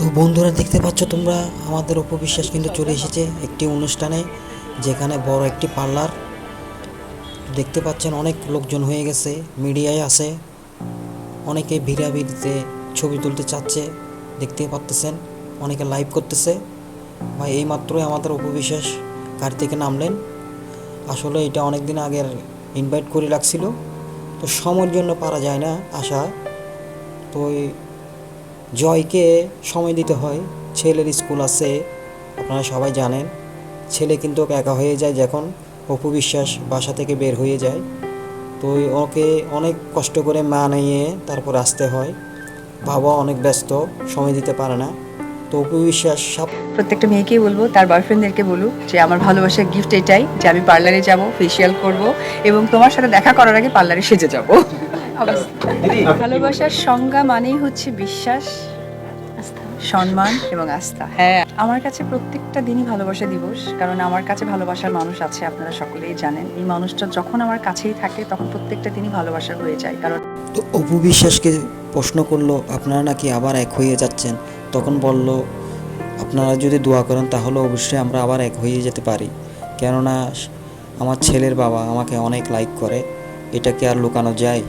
তো বন্ধুরা দেখতে পাচ্ছ তোমরা, আমাদের উপবিশ্বাস কিন্তু চলে এসেছে একটি অনুষ্ঠানে, যেখানে বড় একটি পার্লার। দেখতে পাচ্ছেন অনেক লোকজন হয়ে গেছে, মিডিয়ায় আছে। অনেকে ভিড়াভিড়িতে ছবি তুলতে চাচ্ছে, দেখতে পাচ্তেছেন। অনেকে লাইভ করতেছে। ভাই, এইমাত্রই আমাদের উপবিশ্বাস গাড়ি থেকে নামলেন। আসলে এটা অনেক দিন আগের ইনভাইট করে রাখছিল। তো সময়ের জন্য পারা যায় না আসা তো এই জয়কে সময় দিতে হয়। ছেলের স্কুল আছে, আপনারা সবাই জানেন। ছেলে কিন্তু একা হয়ে যায় যখন অপু বিশ্বাস বাসা থেকে বের হয়ে যায়। তো ওকে অনেক কষ্ট করে মানিয়ে তারপর আসতে হয়। বাবা অনেক ব্যস্ত, সময় দিতে পারে না। তো অপু বিশ্বাস সব প্রত্যেকটা মেয়েকেই বলব, তার বয়ফ্রেন্ডদেরকে বলুক যে, আমার ভালোবাসার গিফট এটাই যে আমি পার্লারে যাব ফেসিয়াল করব এবং তোমার সাথে দেখা করার আগে পার্লারে সেজে যাব। ভালোবাসার সংজ্ঞা মানেই হচ্ছে বিশ্বাস সম্মান এবং আস্থা। হ্যাঁ। আমার কাছে প্রত্যেকটা দিনই ভালোবাসা দিবস কারণ আমার কাছে ভালোবাসার মানুষ আছে আপনারা সকলেই জানেন। এই মানুষটা যখন আমার কাছেই থাকে তখন প্রত্যেকটা দিনই ভালোবাসা হয়ে যায় কারণ তো অপু বিশ্বাসকে প্রশ্ন করল আপনারা নাকি আবার এক হয়ে যাচ্ছেন? তখন বলল আপনারা যদি দোয়া করেন তাহলে অবশ্যই আমরা আবার এক হয়ে যেতে পারি। কেননা আমার ছেলের বাবা আমাকে অনেক লাইক করে। এটা কি আর লুকানো যায়?